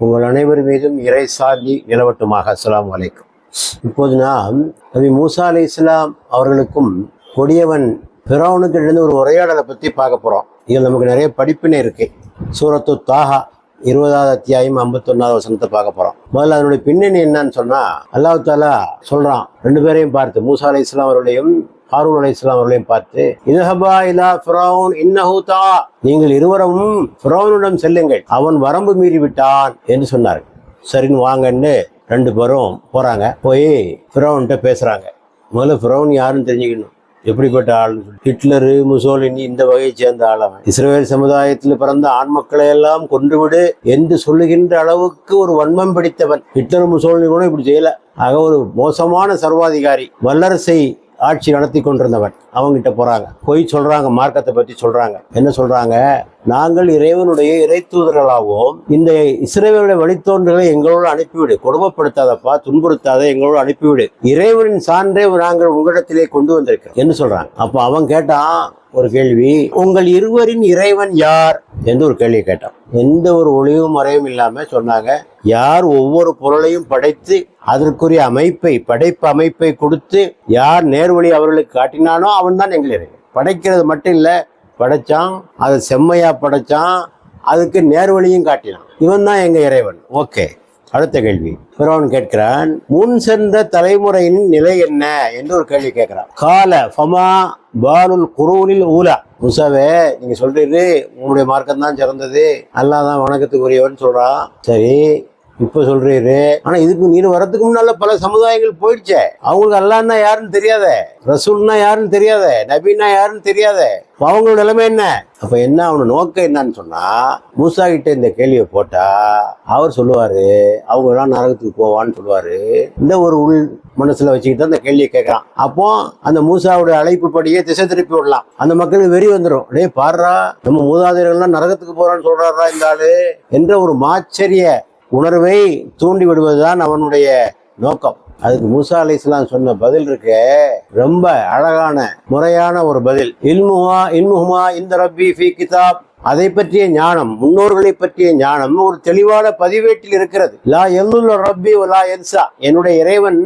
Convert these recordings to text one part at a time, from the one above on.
உங்கள் அனைவர் மீதும் இறை சாந்தி நிலவட்டுமாக. அஸ்லாம் வலைக்கும் இப்போது நாம் நபி மூசா அலி இஸ்லாம் அவர்களுக்கும் கொடியவன் பிறவனுக்கு இருந்து ஒரு உரையாடலை பற்றி பார்க்க போகிறோம் இதில் நமக்கு நிறைய படிப்பினை இருக்கு. சூரத்து தாகா இருபதாவது அத்தியாயம் ஐம்பத்தொன்னாவது வசனத்தை பார்க்க போகிறோம் முதல்ல அதனுடைய பின்னணி என்னன்னு சொன்னால் அல்லாஹ் தாலா சொல்கிறான் ரெண்டு பேரையும் பார்த்து மூசா அலி இஸ்லாம் அவர்களையும் ஹாரூன் அலி இஸ்லாம் அவர்களையும் பார்த்து இதஹபா இலா ஃபிரௌன் நீங்கள் இருவரும் ஃபிரௌனிடம் செல்லுங்கள். அவன் வரம்பு மீறி விட்டான் என்று சொன்னார்கள். சரின்னு வாங்கன்னு ரெண்டு பேரும் போறாங்க. போய் ஃபிரௌன்கிட்ட பேசுறாங்க. முதல்ல ஃபிரௌன் யாருன்னு தெரிஞ்சுக்கணும். எப்படிப்பட்ட ஆள் ஹிட்லரு முசோலினி இந்த வகையை சேர்ந்த ஆள் அவன். இஸ்ரேல் சமுதாயத்தில் பிறந்த ஆண் மக்களை எல்லாம் கொன்றுவிடு என்று சொல்லுகின்ற அளவுக்கு ஒரு வன்மம் பிடித்தவன். ஹிட்லர் முசோலினி கூட இப்படி செய்யல. ஆக ஒரு மோசமான சர்வாதிகாரி வல்லரசை ஆட்சி நடத்தி கொண்டிருந்தவன். அவங்ககிட்ட போறாங்க. பொய் சொல்றாங்க மார்க்கத்தை பத்தி சொல்றாங்க. என்ன சொல்றாங்க? நாங்கள் இறைவனுடைய இறை தூதர்களாகவும் இந்த இஸ்ரேவனுடைய வழித்தோன்றலை எங்களோடு அனுப்பிவிடு. கொடுமைப்படுத்தாதப்பா துன்புறுத்தாத எங்களோடு அனுப்பிவிடு. இறைவனின் சான்றே நாங்கள் உங்களிடத்திலே கொண்டு வந்திருக்கிறோம். என்று சொல்றாங்க. அப்போ அவன் கேட்டான் ஒரு கேள்வி உங்கள் இருவரின் இறைவன் யார்? என்று ஒரு கேள்வி கேட்டான். எந்த ஒரு ஒளிவும் மறையும் இல்லாம சொன்னாங்க. யார் ஒவ்வொரு பொருளையும் படைத்து அதற்குரிய அமைப்பை படைப்பு அமைப்பை கொடுத்து யார் நேர்வழி அவர்களுக்கு காட்டினானோ அவன் தான் எங்கள் இறைவன். படைக்கிறது மட்டும் இல்லை படைச்சான் அதை செம்மையா படைச்சான் அதுக்கு நேர்வழியும் காட்டினான். இவன் தான் எங்க இறைவன். ஓகே அடுத்த கேள்வி. பிறவன் கேட்கிறான் முன் சென்ற தலைமுறையின் நிலை என்ன? என்று ஒரு கேள்வி கேட்கிறான். கால ஃபமா பாலுல் குரூனில் ஊலா. முசாவே நீங்க சொல்றீரு உங்களுடைய மார்க்கம் தான் சிறந்தது. நல்லா தான் வணக்கத்துக்கு உரியவன் சொல்றான். சரி இப்ப சொல்றீரு. ஆனா இதுக்கு நீர் வரதுக்கு முன்னால பல சமுதாயங்கள் போயிடுச்சே. அவங்களுக்கு அல்லான்னா யாருன்னு தெரியாதே. ரசூல்னா யாருன்னு தெரியாதே. நபின்னா யாருன்னு தெரியாதே. அவங்களோட நிலைமை என்ன? அப்ப என்ன அவனோட நோக்கம் என்னன்னு சொன்னா மூசா கிட்ட இந்த கேள்வியை போட்டா அவர் சொல்லுவாரு அவங்க எல்லாம் நரகத்துக்கு போவான்னு சொல்லுவாரு. இந்த ஒரு உள் மனசுல வச்சுக்கிட்டு அந்த கேள்வியை கேட்கறான் அப்போ அந்த மூசாவுடைய அழைப்பு படியே திசை திருப்பி விடலாம். அந்த மக்களுக்கு வெறி வந்துடும் டேய் பாடுறா நம்ம மூதாதையர்கள்லாம் நரகத்துக்கு போறான்னு சொல்றாரா இந்த ஆளு என்ற ஒரு மாச்சரிய உணர்வை தூண்டி விடுவதுதான் அவனுடைய நோக்கம். அதுக்கு மூசா அலி இஸ்லாம் சொன்ன பதில் இருக்கு. ரொம்ப அழகான முறையான ஒரு பதில். இல்முஹா இல்முஹுமா இந்த ரப்பி ஃபி கிதாப். அதை பற்றிய ஞானம் முன்னோர்களை பற்றிய ஞானம் ஒரு தெளிவான பதிவேட்டில் இருக்கிறது. லா எல்லுள்ள ரப்பி லா என்சா என்னுடைய இறைவன்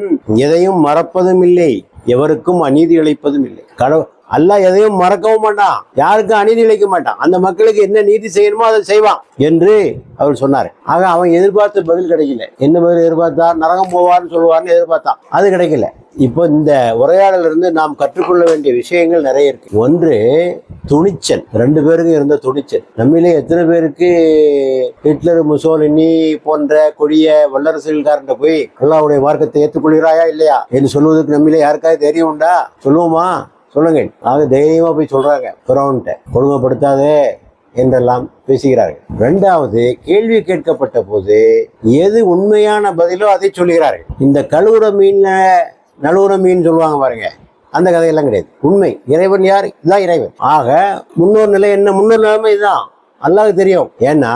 எதையும் மறப்பதும் இல்லை எவருக்கும் அநீதி இழைப்பதும் இல்லை. கடவுள் அல்லாஹ் எதையும் மறக்கவும் மாட்டான். யாருக்கும் அநீதி இழைக்க மாட்டான். அந்த மக்களுக்கு என்ன நீதி செய்யணுமோ அதை செய்வான் என்று அவர் சொன்னார். ஆக அவன் எதிர்பார்த்த பதில் கிடைக்கல. என்ன பதில் எதிர்பார்த்தா நரகம் போவார்னு சொல்லுவார்னு எதிர்பார்த்தான். அது கிடைக்கல. இப்போ இந்த உரையாடல இருந்து நாம் கற்றுக்கொள்ள வேண்டிய விஷயங்கள் நிறைய இருக்கு. ஒன்று துணிச்சல். ரெண்டு பேருக்கும் இருந்த துணிச்சல். நம்மிலே எத்தனை பேருக்கு ஹிட்லர் முசோலினி போன்ற கொடிய வல்லரசுகாரன் போய் அல்லாவுடைய மார்க்கத்தை ஏற்றுக்கொள்கிறாயா இல்லையா? என்று சொல்வதற்கு நம்மளே யாருக்காவது தெரியும் உண்டா? சொல்லுவோமா? சொல்லுங்கள் ஆக தைரியமா போய் சொல்றாங்க. பிறவன்கிட்ட கொடுமைப்படுத்தாதே என்றெல்லாம் பேசுகிறார்கள். இரண்டாவது கேள்வி கேட்கப்பட்ட போது எது உண்மையான பதிலோ அதை சொல்கிறார்கள் இந்த கழுவுற மீன்ல நழுவுற மீன் சொல்லுவாங்க பாருங்க. அந்த கதையெல்லாம் கிடையாது. உண்மை. இறைவன் யார்? இதுதான் இறைவன். ஆக முன்னோர் நிலை என்ன? முன்னோர் நிலைமை இதுதான். அல்லாது தெரியும். ஏன்னா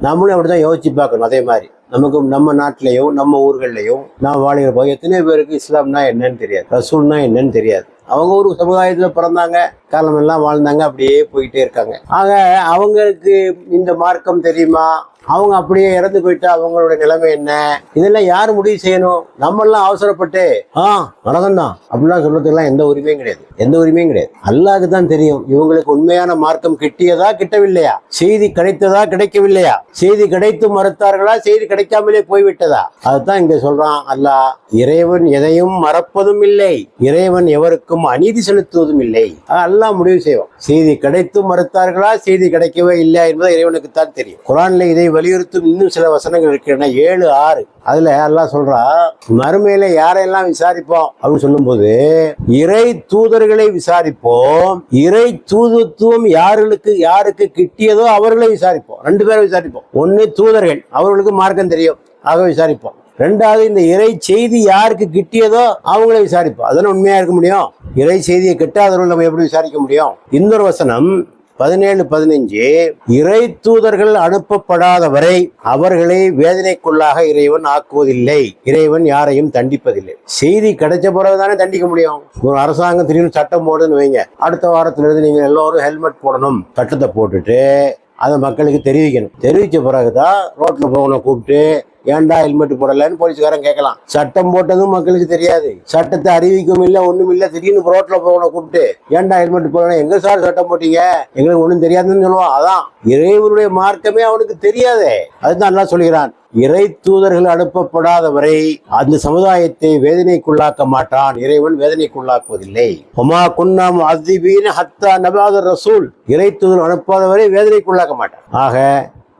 நம்மளும் அப்படிதான் யோசிச்சு பார்க்கணும். அதே மாதிரி நமக்கு நம்ம நாட்டிலையும் நம்ம ஊர்கள்லையும் நான் வாழ்கிற போது எத்தனை பேருக்கு இஸ்லாம்னா என்னன்னு தெரியாது. ரசூல்னா என்னன்னு தெரியாது. அவங்க ஒரு சமுதாயத்துல பிறந்தாங்க காலமெல்லாம் வாழ்ந்தாங்க அப்படியே போயிட்டே இருக்காங்க. ஆக அவங்களுக்கு இந்த மார்க்கம் தெரியுமா? அவங்க அப்படியே இறந்து போயிட்டா அவங்களோட நிலைமை என்ன? இதெல்லாம் யார் முடிவு செய்யணும்? நம்மெல்லாம் அவசரப்பட்டு ஆ நரகம்தான் அப்படிலாம் சொல்றதுக்கெல்லாம் எந்த உரிமையும் கிடையாது. எந்த உரிமையும் கிடையாது. அல்லாக்கு தான் தெரியும். இவங்களுக்கு உண்மையான மார்க்கம் கிட்டியதா கிட்டவில்லையா? செய்தி கிடைத்ததா கிடைக்கவில்லையா? செய்தி கிடைத்து மறுத்தார்களா? செய்தி கிடைக்காமலே போய்விட்டதா? அதுதான் இங்க சொல்றான் அல்லாஹ். இறைவன் எதையும் மறப்பதும் இல்லை. இறைவன் எவருக்கும் அநீதி செலுத்துவதும் இல்லை. ஆக அல்லாஹ் முடிவு செய்வோம் செய்தி கிடைத்து மறுத்தார்களா? செய்தி கிடைக்கவே இல்லை என்பது இறைவனுக்கு தான் தெரியும். குரான்ல இதை வலியுறுத்தும் இன்னும் சில வசனங்கள் இருக்கின்றன ஏழு ஆறு. அதுல எல்லாம் சொல்றா மறுமையில யாரையெல்லாம் விசாரிப்போம்? அப்படின்னு சொல்லும்போது இறை தூதர்களை விசாரிப்போம். இறை தூதுத்துவம் யாருக்கு யாருக்கு கிட்டியதோ அவர்களை விசாரிப்போம். ரெண்டு பேரை விசாரிப்போம். ஒன்னு தூதர்கள் அவர்களுக்கு மார்க்கம் தெரியும். ஆக விசாரிப்போம். ரெண்டாவது இந்த இறை செய்தி யாருக்கு கிட்டியதோ அவங்கள விசாரிப்போம். அதெல்லாம் உண்மையா இருக்க முடியும்? இறை செய்தியை கிட்டாதவர்கள் நம்ம எப்படி விசாரிக்க முடியும்? இன்னொரு வசனம் பதினேழு பதினஞ்சு இறை தூதர்கள் அனுப்பப்படாத வரை அவர்களை வேதனைக்குள்ளாக இறைவன் ஆக்குவதில்லை. இறைவன் யாரையும் தண்டிப்பதில்லை. செய்தி கிடைச்ச பிறகு தானே தண்டிக்க முடியும். ஒரு அரசாங்கம் திடீர்னு சட்டம் போடுதுன்னு வைங்க. அடுத்த வாரத்திலிருந்து நீங்கள் நீங்க ஹெல்மெட் போடணும். சட்டத்தை போட்டுட்டு அதை மக்களுக்கு தெரிவிக்கணும். தெரிவித்த பிறகுதான் ரோட்டில் போகணும் கூப்பிட்டு ஏன்டா ஹெல்மெட் போடலன்னு போலீஸ்காரன் கேட்கலாம். சட்டம் போட்டதும் மக்களுக்கு தெரியாது. சட்டத்தை அறிவிக்கும் இல்லை ஒண்ணும் இல்லை திடீர்னு ரோட்ல போகணும் கூப்பிட்டு ஏன்டா ஹெல்மெட் போடணும் எங்க சார் சட்டம் போட்டீங்க? எங்களுக்கு ஒண்ணும் தெரியாதுன்னு சொல்லுவான். அதான். இறைவனுடைய மார்க்கமே அவனுக்கு தெரியாதே. அதுதான் நல்லா சொல்கிறான் இறை தூதர்கள் அனுப்பப்படாத வரை அந்த சமுதாயத்தை வேதனைக்குள்ளாக்க மாட்டான். இறைவன் வேதனைக்குள்ளாக்குவதில்லை. ஒமா குன்னாம் அதிபீன ஹத்தா நபாத ரசூல். இறை தூதர் அனுப்பாத வரை வேதனைக்குள்ளாக்க மாட்டான். ஆக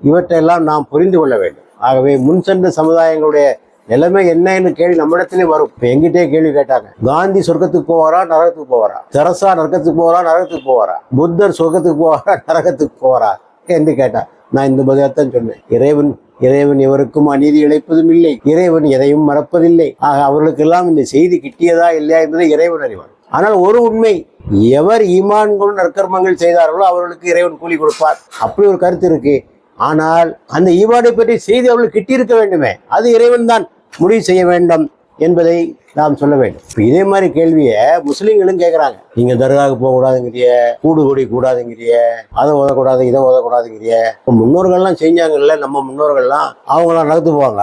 இவற்றையெல்லாம் நாம் புரிந்து கொள்ள வேண்டும். ஆகவே முன் சென்ற சமுதாயங்களுடைய நிலைமை என்னன்னு கேள்வி நம்மிடத்திலே வரும். இப்போ எங்கிட்டே கேள்வி கேட்டாங்க. காந்தி சொர்க்கத்துக்கு போவாரா நரகத்துக்கு போவாரா? தெரசா நரகத்துக்கு போவாரா நரகத்துக்கு போவாரா? புத்தர் சொர்க்கத்துக்கு போவாரா நரகத்துக்கு போவாரா? என்று கேட்டா நான் இந்த பதிலத்தான் சொன்னேன். இறைவன் இறைவன் எவருக்கும் அநீதி இழைப்பதும் இல்லை. இறைவன் எதையும் மறப்பதில்லை. ஆக அவர்களுக்கெல்லாம் இந்த செய்தி கிட்டியதா இல்லையா என்பதை இறைவன் அறிவான். ஆனால் ஒரு உண்மை எவர் ஈமான் கொண்டு நற்கர்மங்கள் செய்தார்களோ அவர்களுக்கு இறைவன் கூலி கொடுப்பார். அப்படி ஒரு கருத்து இருக்கு. ஆனால் அந்த ஈவாடை பற்றி செய்தி அவர்களுக்கு கிட்டியிருக்க வேண்டுமே அது இறைவன் தான் முடிவு செய்ய வேண்டும் என்பதை நாம் சொல்ல வேண்டும். இப்போ இதே மாதிரி கேள்வியை முஸ்லீம்களும் கேட்குறாங்க நீங்க தர்காவுக்கு போகக்கூடாதுங்கிறிய கூடு கொடி கூடாதுங்கிறிய அதை உதக்கூடாது இதை உதக்கூடாதுங்கிறிய முன்னோர்கள்லாம் செஞ்சாங்கல்ல நம்ம முன்னோர்கள்லாம் அவங்களாம் நடத்து போவாங்க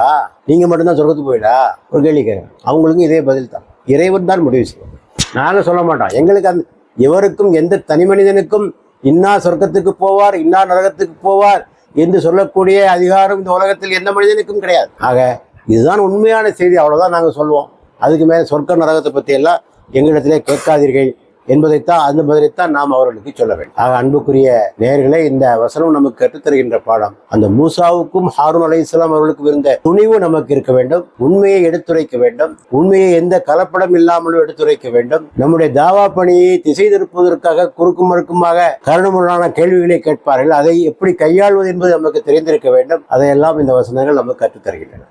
நீங்க மட்டும்தான் சொர்க்கத்து போயிடா? ஒரு கேள்வி கேட்குறேன் அவங்களுக்கும் இதே பதில் தான். இறைவன் தான் முடிவு செய்யும். நாங்கள் சொல்ல மாட்டோம். எங்களுக்கு அந்த எவருக்கும் எந்த தனி மனிதனுக்கும் இன்னா சொர்க்கத்துக்கு போவார் இன்னா நரகத்துக்கு போவார் என்று சொல்லக்கூடிய அதிகாரம் இந்த உலகத்தில் எந்த மனிதனுக்கும் கிடையாது. ஆக இதுதான் உண்மையான செய்தி. அவ்வளோதான் நாங்கள் சொல்லுவோம் அதுக்கு மேலே சொர்க்க நரகத்தை பற்றி எல்லாம் எங்களிடத்திலே கேட்காதீர்கள். என்பதைத்தான் அந்த மாதிரித்தான் நாம் அவர்களுக்கு சொல்ல வேண்டும். ஆக அன்புக்குரிய நேயர்களே இந்த வசனம் நமக்கு கற்றுத்தருகின்ற பாடம் அந்த மூசாவுக்கும் ஹாரூன் அலை இஸ்லாம் அவர்களுக்கு இருந்த துணிவு நமக்கு இருக்க வேண்டும் உண்மையை எடுத்துரைக்க வேண்டும் உண்மையை எந்த கலப்படம் இல்லாமலும் எடுத்துரைக்க வேண்டும் நம்முடைய தாவா பணியை திசை திருப்புவதற்காக குறுக்கும் மறுக்குமாக கருணமுடனான கேள்விகளை கேட்பார்கள் அதை எப்படி கையாள்வது என்பது நமக்கு தெரிந்திருக்க வேண்டும் அதையெல்லாம் இந்த வசனங்கள் நமக்கு கற்றுத்தருகின்றன